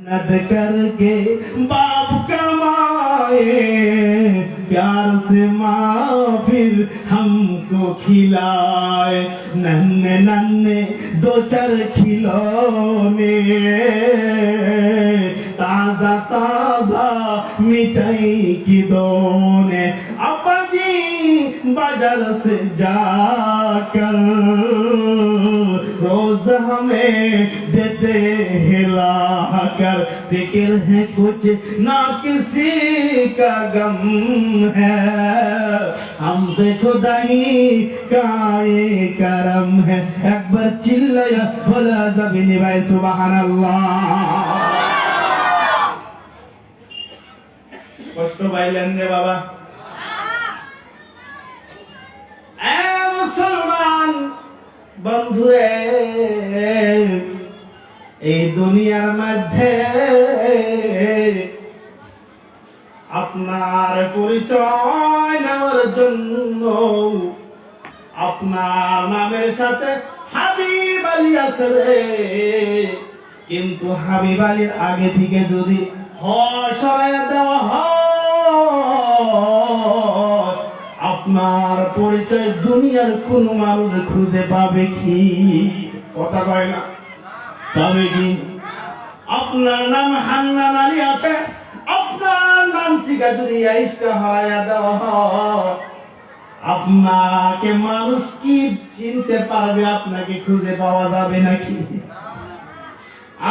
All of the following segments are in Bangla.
नद करके बाप कमाए, प्यार से माँ फिर हमको खिलाए। नन्हे नन्हे दो चार खिलौने, ताज़ा ताज़ा मिठाई की दोने। अपा जी बाज़ार से जाकर रोज हमें देते हिला कर फिक्र है कुछ ना किसी का गम है हम पे खुदाई का ये करम है एक बार चिल्लाया बोला जबीनी भाई सुबहान अल्लाह কষ্ট পাইলেন রে বাবা বন্ধুরে, এই দুনিয়ার মধ্যে আপনার পরিচয় নেওয়ার জন্য আপনার নামের সাথে হাবিব আলী আছে রে। কিন্তু হাবিব আলীর আগে থেকে যদি হয়, সরাইয়া দেওয়া হয় আপনার পরিচয় দুনিয়ার কোন মানুষ খুঁজে পাবে কি? কথা কয় না। পাবে কি? আপনার নাম হান্নান আলী আছে। আপনার নাম থেকে যদি আইসটা হারাইয়া দেওয়া আপনাকে মানুষ কি চিনতে পারবে? আপনাকে খুঁজে পাওয়া যাবে নাকি?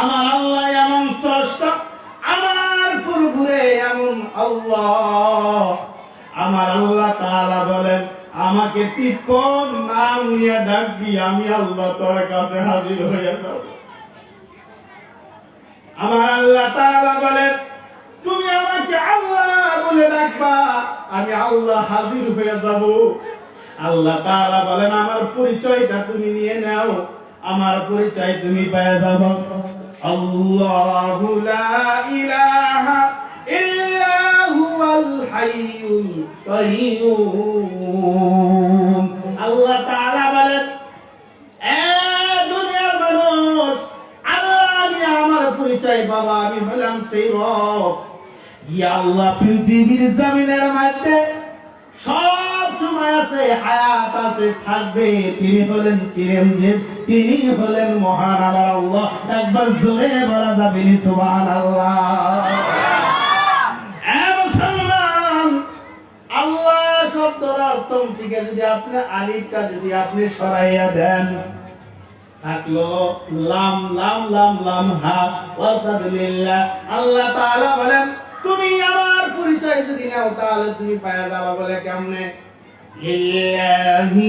আমার আল্লাহ এমন স্রষ্টা, আমার পুরপুরে এমন আল্লাহ। আমার আল্লাহ তাআলা বলেন, আমাকে তুই কোন নাম নিয়ে ডাকবি আমি আল্লাহ তোর কাছে হাজির হয়ে যাব। আমার আল্লাহ তাআলা বলেন, তুমি আমাকে আল্লাহ বলে ডাকবা, আমি আল্লাহ হাজির হয়ে যাব। আল্লাহ তাআলা বলেন, আমার পরিচয়টা তুমি নিয়ে নাও, আমার পরিচয় তুমি পেয়ে যাব। আল্লাহু ইলাহা ইল্লা আল্লাহ আল্লাহ আল্লাহ পৃথিবীর জমিনের মধ্যে সব সময় আছে, হায়াত আছে, থাকবে। তিনি হলেন চিরঞ্জীব, তিনি হলেন মহান আমার আল্লাহ। একবার জোরে বলা যাবে সুবহানাল্লাহ। এ আল্লাহ বলেন তুমি আমার পরিচয় যদি নাও তাহলে তুমি পাওয়া যাবে বলে কেমনে? লিল্লাহি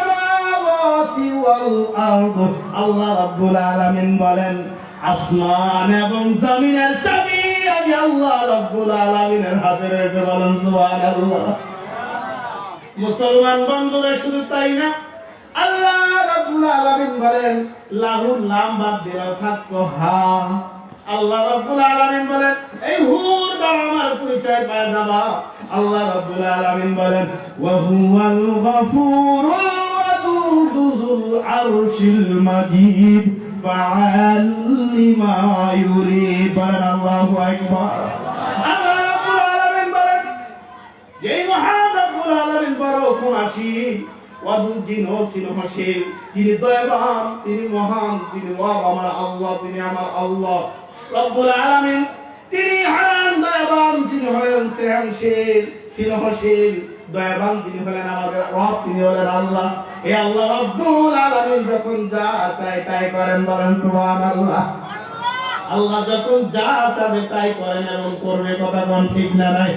আল্লাহ রাব্বুল আলামিন বলেন, আসমান এবং জমিনের চাবি আমি আল্লাহ রাব্বুল আলামিনের হাতে রয়েছে বলেন সুবহানাল্লাহ। মুসলমান বন্ধুরা, শুধু তাই না, আল্লাহ রাব্বুল আলামিন বলেন, লাহুর নাম বাদ দিলেও থাকতো হা আল্লাহ রাব্বুল আলামিন বলেন, এই হুর আমার পরিচয় পাওয়া যাবা। আল্লাহ রাব্বুল আলামিন বলেন, ওয়া হুয়াল গফুর লিমা ইউরিদ বলেন আল্লাহু আকবার। আল্লাহ রাব্বুল এই মহান রব্বুল আলামিন বড় তিনি দয়াবান, তিনি মহান, তিনি তিনি আমার আল্লাহ। রব্বুল তিনি হলেন দয়াবান তিনি হলেন সিনহশীল দয়াবান তিনি হলেন আমাদের রব, তিনি হলেন আল্লাহ। এই আল্লাহ রব্বুল আলামিন, যখন যা চায় তাই করেন বলেন সুবহানাল্লাহ। আল্লাহ যখন যা চাবে তাই করেন এবং করবে, কথা কোন ঠিক না নাই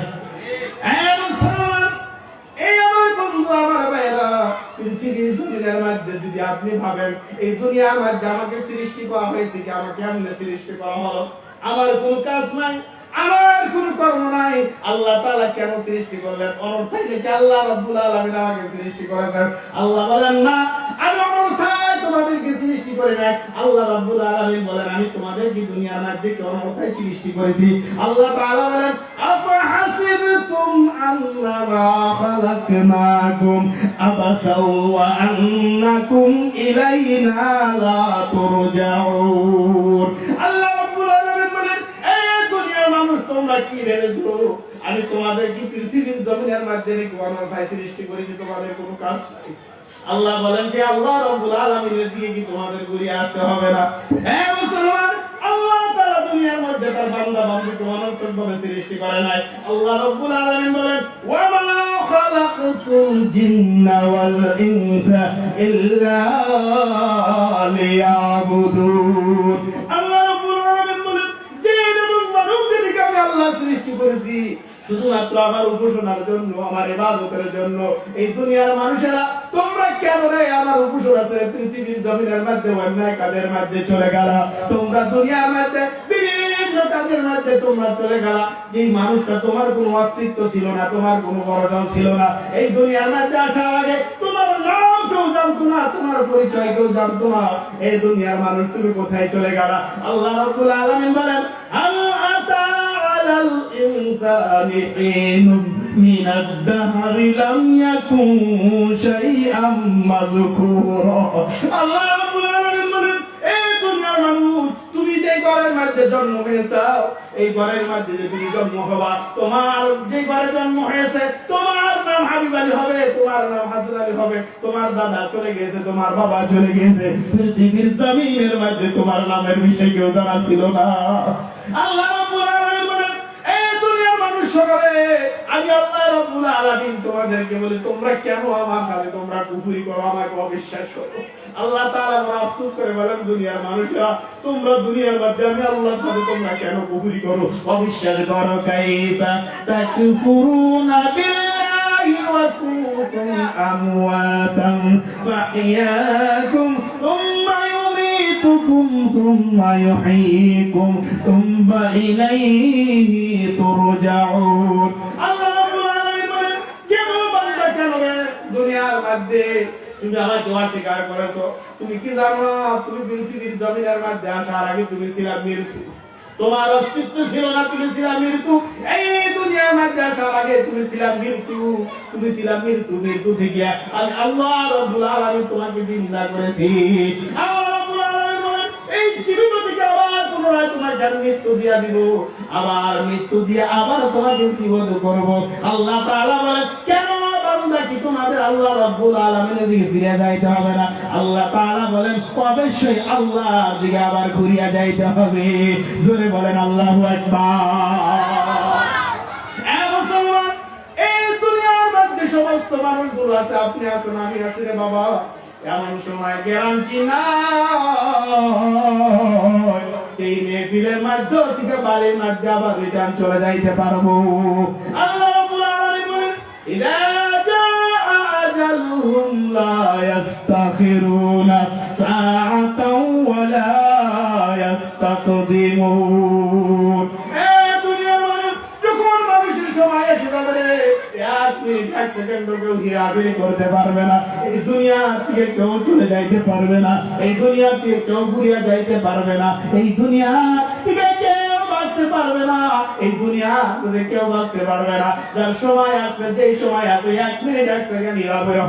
আমার কোনো কাজ নাই। আমার কোনো কর্ম নাই। আল্লাহ তাআলা কেন সৃষ্টি করলেন? অনর্থায় থেকে আল্লাহ রাব্বুল আলামিন আমাকে সৃষ্টি করেছেন? আল্লাহ বলেন, না, আমি অনর্থায় তোমাদেরকে সৃষ্টি করি নাই। আল্লাহ রাব্বুল আলামিন বলেন, আমি তোমাদেরকে দুনিয়ার মধ্যে কি অনর্থায় সৃষ্টি করেছি। আল্লাহ তাআলা বলেন, আফা হাসিবতুম আন্নামা খালাকনাকুম আবাসা আন্নাকুম ইলাইনা লা তুরজাউন। আল্লাহ তোমরা কি ভেবেছো? আমি তোমাদের কি পৃথিবীর জমিনের মধ্যে রেখে অনর্থায় সৃষ্টি করেছি? তোমাদের কোনো কাজ নাই। আল্লাহ বলেন যে, আল্লাহ রাব্বুল আলামিনের দিকে কি তোমাদের ঘুরে আসতে হবে না? হ্যাঁ মুসলমান, আল্লাহ তাআলা দুনিয়ার মধ্যে তার বান্দা বান্দীকে অনন্তভাবে সৃষ্টি করে নাই। আল্লাহ রাব্বুল আলামিন বলেন ওয়া মা খালাকতুল জিন্না ওয়াল ইনসা ইল্লা লিয়াবুদুন আল্লাহ রাব্বুল আলামিন বলেন যে এবং সৃষ্টি করেছি শুধুমাত্র আমার উপাসনার জন্য, আমার ইবাদতের জন্য। এই দুনিয়ার মানুষেরা, তোমরা কেন রে আমার উপাসনা ছেড়ে পৃথিবীর জমিনের মধ্যে, অন্যায় কাজের মধ্যে চলে গেল। তোমরা দুনিয়ার মধ্যে তোমরা কোনো ছিল না এই দুনিয়ার তোমার তোমার পরিচয় কেউ জানতো না। এই দুনিয়ার মানুষ তুমি কোথায় চলে গেল? আল্লাহ রাব্বুল আলামিন বলেন বলেন এই দুনিয়ার মানুষ, তুমি যে ঘরের মধ্যে জন্ম হবা, তোমার যে হয়েছে নাম হাবিব হবে, তোমার নাম হাসান হবে, তোমার দাদা চলে গেছে, তোমার বাবা চলে গেছে, পৃথিবীর জমিনের মধ্যে তোমার নামের বিষয় কেউ জানা ছিল না। আল্লাহ রাব্বুল আলামিন বলেন এই দুনিয়ার মানুষ সকালে আমি আল্লাহ রব্বুল আলামিন তোমাদেরকে বলি, তোমরা কেন আমার সাথে তোমরা কুফরি করো? আমাকে অবিশ্বাস করো। আল্লাহ তাআলা আমার আফসোস করে বলেন, দুনিয়ার মানুষরা, তোমরা দুনিয়ার মধ্যে আমি আল্লাহর সাথে তোমরা কেন কুফরি করো? অবিশ্বাস করো, কাইফা তাকফুরুনা বিল্লাহি ওয়া কুনতুম আমওয়াতান ফাহিয়াকুম ثم يحييكم ثم إليه ترجعون আল্লাহ রাব্বুল আলামিন বলেন কেন বান্দা কেন রে দুনিয়ার মধ্যে তুমি আমাকে অস্বীকার করেছো তুমি কি জানো তুমি পৃথিবীর জমিনের মধ্যে আসার আগে তুমি ছিলা মৃত্যু তোমার অস্তিত্ব ছিল না তুমি ছিলা মৃত্যু এই দুনিয়ার মধ্যে আসার আগে তুমি ছিলা মৃত্যু তুমি ছিলা মৃত্যু মৃত্যু থেকে আমি আল্লাহ রাব্বুল আলামিন তোমাকে জিন্দা করেছি এই জীবিত থেকে আবার পুনরায় তোমাকে আমি মৃত্যু দিয়া দিব? আবার মৃত্যু দিয়ে আবার তোমাকে জীবন করব। আল্লাহ তাআলা বলেন কেন বান্দা তোমাদের আল্লাহ রাব্বুল আলামিনের দিকে ফিরে যাইতে হবে না? আল্লাহ তাআলা বলেন, অবশ্যই আল্লাহর দিকে আবার ঘুরিয়া যাইতে হবে। জোরে বলেন, আল্লাহু আকবার। সমস্ত মানুষগুলো আছে। আপনি আছেন, আমি আছি রে বাবা। এমন সময় গ্যারান্টি নাই। এই মেহফিলের মধ্যে থেকে বাড়ির মধ্যে আবার রিটার্ন চলে যাইতে পারব। আল্লাহ রাব্বুল আলামিন বলেন, ইদা এক মিনিট এক সেকেন্ড কেউ করতে পারবে না। এই দুনিয়া থেকে কেউ চলে যাইতে পারবে না। এই দুনিয়া থেকে কেউ ঘুরিয়া যাইতে পারবে না। এই দুনিয়া থেকে কেউ বাঁচতে পারবে না। এই দুনিয়া থেকে কেউ বাঁচতে পারবে না। যার সময় আসবে, যেই সময় এক মিনিট, এক সেকেন্ড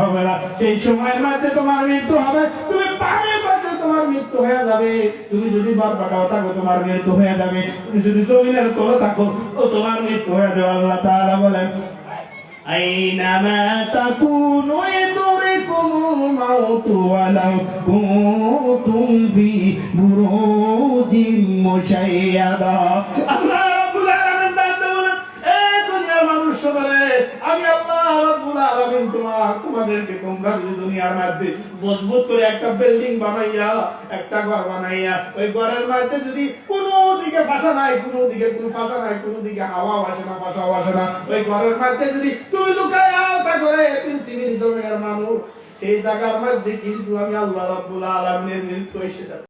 হবে না। সেই সময়ের মধ্যে তোমার মৃত্যু হবে। তুমি পারে তোমার মৃত্যু হয়ে যাবে। তুমি যদি থাকো তোমার মৃত্যু হয়ে যাবে। তুমি যদি জমিনের তলে থাকো, ও তোমার মৃত্যু হয়ে যাবে। আল্লাহ বলেন أينما تكونوا يدرككم الموت ولو كنتم في بروج مشيدة الله সকলে আমি তোমাদেরকে তোমরা যদি দুনিয়ার মধ্যে মজবুত করে একটা বিল্ডিং বানাইয়া, একটা ঘর বানাইয়া, ওই ঘরের মধ্যে যদি কোনো দিকে নাই, কোনো দিকে কোনো নাই, কোনো দিকে হাওয়া আসে না আসে না, ওই ঘরের মধ্যে যদি তুমি তা করে পৃথিবীর মানুষ, সেই জায়গার মধ্যে কিন্তু আমি আল্লাহ রাব্বুল আলামিনের যাবে